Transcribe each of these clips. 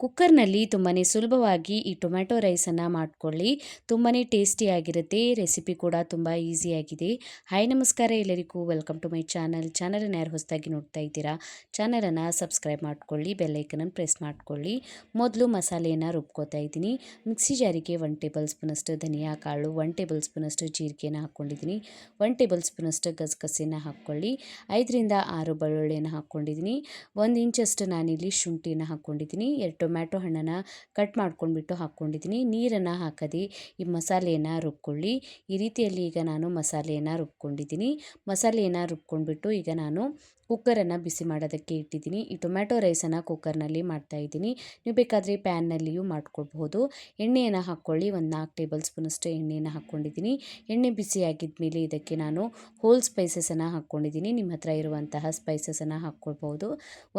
ಕುಕ್ಕರ್ನಲ್ಲಿ ತುಂಬಾ ಸುಲಭವಾಗಿ ಈ ಟೊಮ್ಯಾಟೊ ರೈಸನ್ನು ಮಾಡ್ಕೊಳ್ಳಿ. ತುಂಬಾ ಟೇಸ್ಟಿಯಾಗಿರುತ್ತೆ, ರೆಸಿಪಿ ಕೂಡ ತುಂಬ ಈಸಿಯಾಗಿದೆ. ಹಾಯ್, ನಮಸ್ಕಾರ ಎಲ್ಲರಿಗೂ. Welcome to my channel. ಚಾನಲನ್ನು ಯಾರು ಹೊಸದಾಗಿ ನೋಡ್ತಾ ಇದ್ದೀರಾ, ಚಾನಲನ್ನು ಸಬ್ಸ್ಕ್ರೈಬ್ ಮಾಡ್ಕೊಳ್ಳಿ ಬೆಲ್ಲೈಕನನ್ನು ಪ್ರೆಸ್ ಮಾಡ್ಕೊಳ್ಳಿ. ಮೊದಲು ಮಸಾಲೆಯನ್ನು ರುಬ್ಕೋತಾ ಇದ್ದೀನಿ. ಮಿಕ್ಸಿ ಜಾರಿಗೆ ಒನ್ ಟೇಬಲ್ ಸ್ಪೂನಷ್ಟು ಧನಿಯಾ ಕಾಳು, ಒನ್ ಟೇಬಲ್ ಸ್ಪೂನಷ್ಟು ಜೀರಿಗೆನ ಹಾಕ್ಕೊಂಡಿದ್ದೀನಿ. ಒನ್ ಟೇಬಲ್ ಸ್ಪೂನಷ್ಟು ಗಸಗಸೆನ ಹಾಕ್ಕೊಳ್ಳಿ. ಐದರಿಂದ ಆರು ಬೆಳ್ಳುಳ್ಳಿಯನ್ನು ಹಾಕ್ಕೊಂಡಿದ್ದೀನಿ. ಒಂದು ಇಂಚಷ್ಟು ನಾನಿಲ್ಲಿ ಶುಂಠಿಯನ್ನು ಹಾಕ್ಕೊಂಡಿದ್ದೀನಿ. ಎರಡು ಟೊಮ್ಯಾಟೊ ಹಣ್ಣನ್ನು ಕಟ್ ಮಾಡ್ಕೊಂಡ್ಬಿಟ್ಟು ಹಾಕ್ಕೊಂಡಿದ್ದೀನಿ. ನೀರನ್ನು ಹಾಕದೆ ಈ ಮಸಾಲೆಯನ್ನು ರುಬ್ಕೊಳ್ಳಿ. ಈ ರೀತಿಯಲ್ಲಿ ಈಗ ನಾನು ಮಸಾಲೆಯನ್ನು ರುಬ್ಕೊಂಡಿದ್ದೀನಿ. ಮಸಾಲೆಯನ್ನು ರುಬ್ಕೊಂಡ್ಬಿಟ್ಟು ಈಗ ನಾನು ಕುಕ್ಕರನ್ನು ಬಿಸಿ ಮಾಡೋದಕ್ಕೆ ಇಟ್ಟಿದ್ದೀನಿ. ಈ ಟೊಮ್ಯಾಟೊ ರೈಸನ್ನು ಕುಕ್ಕರ್ನಲ್ಲಿ ಮಾಡ್ತಾಯಿದ್ದೀನಿ ನೀವು ಬೇಕಾದರೆ ಪ್ಯಾನ್ನಲ್ಲಿಯೂ ಮಾಡ್ಕೊಳ್ಬಹುದು. ಎಣ್ಣೆಯನ್ನು ಹಾಕ್ಕೊಳ್ಳಿ. ಒಂದು ನಾಲ್ಕು ಟೇಬಲ್ ಸ್ಪೂನಷ್ಟು ಎಣ್ಣೆಯನ್ನು ಹಾಕ್ಕೊಂಡಿದ್ದೀನಿ. ಎಣ್ಣೆ ಬಿಸಿ ಆಗಿದ್ಮೇಲೆ ಇದಕ್ಕೆ ನಾನು ಹೋಲ್ ಸ್ಪೈಸಸನ್ನು ಹಾಕ್ಕೊಂಡಿದ್ದೀನಿ. ನಿಮ್ಮ ಹತ್ರ ಇರುವಂತಹ ಸ್ಪೈಸಸನ್ನು ಹಾಕ್ಕೊಳ್ಬೋದು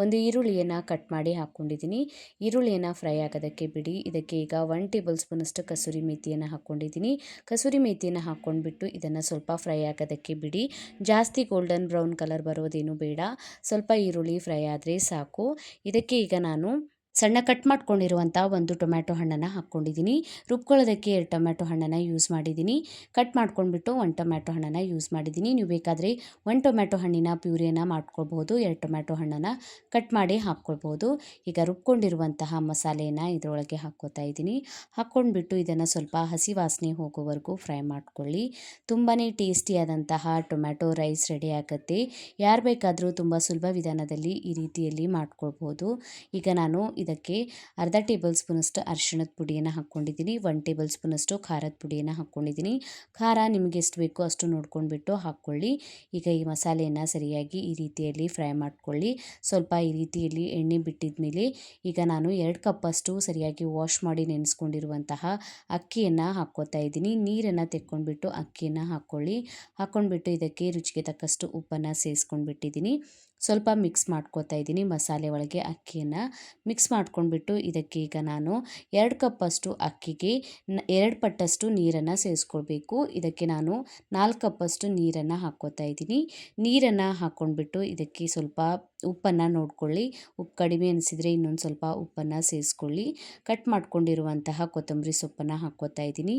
ಒಂದು ಈರುಳ್ಳಿಯನ್ನು ಕಟ್ ಮಾಡಿ ಹಾಕ್ಕೊಂಡಿದ್ದೀನಿ. ಈರುಳ್ಳಿಯನ್ನು ಫ್ರೈ ಆಗೋದಕ್ಕೆ ಬಿಡಿ. ಇದಕ್ಕೆ ಈಗ ಒನ್ ಟೇಬಲ್ ಸ್ಪೂನಷ್ಟು ಕಸೂರಿ ಮೇಥಿಯನ್ನು ಹಾಕ್ಕೊಂಡಿದ್ದೀನಿ. ಕಸೂರಿ ಮೇಥಿಯನ್ನು ಹಾಕ್ಕೊಂಡ್ಬಿಟ್ಟು ಇದನ್ನು ಸ್ವಲ್ಪ ಫ್ರೈ ಆಗೋದಕ್ಕೆ ಬಿಡಿ. ಜಾಸ್ತಿ ಗೋಲ್ಡನ್ ಬ್ರೌನ್ ಕಲರ್ ಬರೋದೇನು ಬೇಡ. ಸ್ವಲ್ಪ ಈರುಳ್ಳಿ ಫ್ರೈ ಆದರೆ ಸಾಕು. ಇದಕ್ಕೆ ಈಗ ನಾನು ಸಣ್ಣ ಕಟ್ ಮಾಡ್ಕೊಂಡಿರುವಂಥ ಒಂದು ಟೊಮ್ಯಾಟೊ ಹಣ್ಣನ್ನು ಹಾಕ್ಕೊಂಡಿದ್ದೀನಿ ರುಬ್ಕೊಳ್ಳೋದಕ್ಕೆ ಎರಡು ಟೊಮ್ಯಾಟೊ ಹಣ್ಣನ್ನು ಯೂಸ್ ಮಾಡಿದ್ದೀನಿ ಕಟ್ ಮಾಡ್ಕೊಂಡ್ಬಿಟ್ಟು ಒಂದು ಟೊಮ್ಯಾಟೊ ಹಣ್ಣನ್ನು ಯೂಸ್ ಮಾಡಿದ್ದೀನಿ ನೀವು ಬೇಕಾದರೆ ಒಂದು ಟೊಮ್ಯಾಟೊ ಹಣ್ಣಿನ ಪ್ಯೂರಿಯನ್ನು ಮಾಡ್ಕೊಳ್ಬೋದು ಎರಡು ಟೊಮ್ಯಾಟೊ ಹಣ್ಣನ್ನು ಕಟ್ ಮಾಡಿ ಹಾಕ್ಕೊಳ್ಬೋದು ಈಗ ರುಬ್ಕೊಂಡಿರುವಂತಹ ಮಸಾಲೆಯನ್ನು ಇದರೊಳಗೆ ಹಾಕ್ಕೋತಾ ಇದ್ದೀನಿ ಹಾಕ್ಕೊಂಡ್ಬಿಟ್ಟು ಇದನ್ನು ಸ್ವಲ್ಪ ಹಸಿ ವಾಸನೆ ಹೋಗೋವರೆಗೂ ಫ್ರೈ ಮಾಡ್ಕೊಳ್ಳಿ. ತುಂಬಾ ಟೇಸ್ಟಿಯಾದಂತಹ ಟೊಮ್ಯಾಟೊ ರೈಸ್ ರೆಡಿ ಆಗುತ್ತೆ. ಯಾರು ಬೇಕಾದರೂ ತುಂಬ ಸುಲಭ ವಿಧಾನದಲ್ಲಿ ಈ ರೀತಿಯಲ್ಲಿ ಮಾಡ್ಕೊಳ್ಬೋದು ಈಗ ನಾನು ಇದಕ್ಕೆ ಅರ್ಧ ಟೇಬಲ್ ಸ್ಪೂನಷ್ಟು ಅರಿಶಿಣದ ಪುಡಿಯನ್ನು ಹಾಕ್ಕೊಂಡಿದ್ದೀನಿ ಒನ್ ಟೇಬಲ್ ಸ್ಪೂನಷ್ಟು ಖಾರದ ಪುಡಿಯನ್ನು ಹಾಕ್ಕೊಂಡಿದ್ದೀನಿ. ಖಾರ ನಿಮಗೆ ಎಷ್ಟು ಬೇಕೋ ಅಷ್ಟು ನೋಡ್ಕೊಂಡ್ಬಿಟ್ಟು ಹಾಕ್ಕೊಳ್ಳಿ. ಈಗ ಈ ಮಸಾಲೆಯನ್ನು ಸರಿಯಾಗಿ ಈ ರೀತಿಯಲ್ಲಿ ಫ್ರೈ ಮಾಡ್ಕೊಳ್ಳಿ. ಸ್ವಲ್ಪ ಈ ರೀತಿಯಲ್ಲಿ ಎಣ್ಣೆ ಬಿಟ್ಟಿದ್ಮೇಲೆ ಈಗ ನಾನು ಎರಡು ಕಪ್ಪಷ್ಟು ಸರಿಯಾಗಿ ವಾಶ್ ಮಾಡಿ ನೆನೆಸ್ಕೊಂಡಿರುವಂತಹ ಅಕ್ಕಿಯನ್ನು ಹಾಕ್ಕೋತಾ ಇದ್ದೀನಿ. ನೀರನ್ನು ತೆಕ್ಕೊಂಡ್ಬಿಟ್ಟು ಅಕ್ಕಿಯನ್ನು ಹಾಕ್ಕೊಳ್ಳಿ. ಹಾಕ್ಕೊಂಡ್ಬಿಟ್ಟು ಇದಕ್ಕೆ ರುಚಿಗೆ ತಕ್ಕಷ್ಟು ಉಪ್ಪನ್ನು ಸೇರಿಸ್ಕೊಂಡ್ಬಿಟ್ಟಿದ್ದೀನಿ. ಸ್ವಲ್ಪ ಮಿಕ್ಸ್ ಮಾಡ್ಕೋತಾ ಇದ್ದೀನಿ ಮಸಾಲೆ ಒಳಗೆ ಅಕ್ಕಿಯನ್ನು. ಮಿಕ್ಸ್ ಮಾಡ್ಕೊಂಡ್ಬಿಟ್ಟು ಇದಕ್ಕೆ ಈಗ ನಾನು ಎರಡು ಕಪ್ಪಷ್ಟು ಅಕ್ಕಿಗೆ ಎರಡು ಪಟ್ಟಷ್ಟು ನೀರನ್ನು ಸೇರಿಸ್ಕೊಳ್ಬೇಕು. ಇದಕ್ಕೆ ನಾನು ನಾಲ್ಕು ಕಪ್ಪಷ್ಟು ನೀರನ್ನು ಹಾಕ್ಕೋತಾ ಇದ್ದೀನಿ. ನೀರನ್ನು ಹಾಕ್ಕೊಂಡ್ಬಿಟ್ಟು ಇದಕ್ಕೆ ಸ್ವಲ್ಪ ಉಪ್ಪನ್ನು ನೋಡ್ಕೊಳ್ಳಿ. ಉಪ್ಪು ಕಡಿಮೆ ಅನಿಸಿದರೆ ಇನ್ನೊಂದು ಸ್ವಲ್ಪ ಉಪ್ಪನ್ನು ಸೇರಿಸ್ಕೊಳ್ಳಿ. ಕಟ್ ಮಾಡ್ಕೊಂಡಿರುವಂತಹ ಕೊತ್ತಂಬರಿ ಸೊಪ್ಪನ್ನು ಹಾಕ್ಕೋತಾ ಇದ್ದೀನಿ.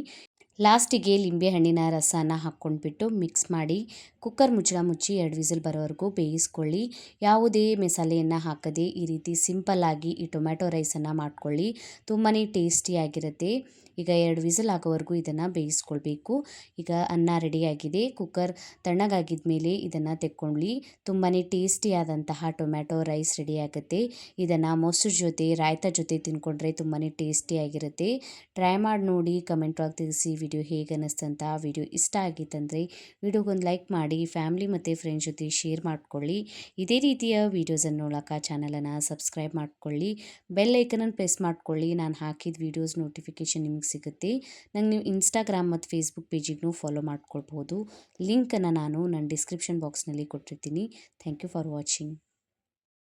ಲಾಸ್ಟಿಗೆ ಲಿಂಬೆಹಣ್ಣಿನ ರಸನ ಹಾಕ್ಕೊಂಡ್ಬಿಟ್ಟು ಮಿಕ್ಸ್ ಮಾಡಿ ಕುಕ್ಕರ್ ಮುಚ್ಚಳ ಮುಚ್ಚಿ ಎರಡು ವಿಸಿಲ್ ಬರೋವರೆಗೂ ಬೇಯಿಸ್ಕೊಳ್ಳಿ. ಯಾವುದೇ ಮಸಾಲೆಯನ್ನು ಹಾಕದೆ ಈ ರೀತಿ ಸಿಂಪಲ್ಲಾಗಿ ಈ ಟೊಮ್ಯಾಟೊ ರೈಸನ್ನು ಮಾಡ್ಕೊಳ್ಳಿ. ತುಂಬಾ ಟೇಸ್ಟಿಯಾಗಿರುತ್ತೆ ಈಗ ಎರಡು ವಿಸಿಲ್ ಆಗೋವರೆಗೂ ಇದನ್ನು ಬೇಯಿಸ್ಕೊಳ್ಬೇಕು. ಈಗ ಅನ್ನ ರೆಡಿಯಾಗಿದೆ ಕುಕ್ಕರ್ ತಣ್ಣಗಾಗಿದ ಮೇಲೆ ಇದನ್ನು ತೆಕ್ಕೊಳ್ಳಿ. ತುಂಬಾ ಟೇಸ್ಟಿಯಾದಂತಹ ಟೊಮ್ಯಾಟೊ ರೈಸ್ ರೆಡಿಯಾಗುತ್ತೆ ಇದನ್ನು ಮೊಸರು ಜೊತೆ, ರಾಯ್ತ ಜೊತೆ ತಿನ್ಕೊಂಡ್ರೆ ತುಂಬಾ ಟೇಸ್ಟಿಯಾಗಿರುತ್ತೆ ಟ್ರೈ ಮಾಡಿ ನೋಡಿ ಕಮೆಂಟ್ ಒಳಗೆ ತಿಳಿಸಿ ವಿಡಿಯೋ ಹೇಗೆ ಅನ್ನಿಸ್ತಂತ ವಿಡಿಯೋ ಇಷ್ಟ ಆಗಿತ್ತಂದರೆ ವಿಡಿಯೋಗೊಂದು ಲೈಕ್ ಮಾಡಿ ಫ್ಯಾಮಿಲಿ ಮತ್ತು ಫ್ರೆಂಡ್ಸ್ ಜೊತೆ ಶೇರ್ ಮಾಡಿಕೊಳ್ಳಿ. ಇದೇ ರೀತಿಯ ವೀಡಿಯೋಸನ್ನು ನೋಡೋಕೆ ಚಾನಲನ್ನು ಸಬ್ಸ್ಕ್ರೈಬ್ ಮಾಡಿಕೊಳ್ಳಿ. ಬೆಲ್ ಐಕನನ್ನು ಪ್ರೆಸ್ ಮಾಡಿಕೊಳ್ಳಿ. ನಾನು ಹಾಕಿದ ವೀಡಿಯೋಸ್ ನೋಟಿಫಿಕೇಷನ್ ನಿಮಗೆ ಸಿಗುತ್ತೆ. ನಂಗೆ ನೀವು ಇನ್ಸ್ಟಾಗ್ರಾಮ್ ಮತ್ತು ಫೇಸ್ಬುಕ್ ಪೇಜಿಗೂ ಫಾಲೋ ಮಾಡ್ಕೊಳ್ಬೋದು. ಲಿಂಕನ್ನು ನಾನು ನನ್ನ ಡಿಸ್ಕ್ರಿಪ್ಷನ್ ಬಾಕ್ಸ್ನಲ್ಲಿ ಕೊಟ್ಟಿರ್ತೀನಿ. Thank you for watching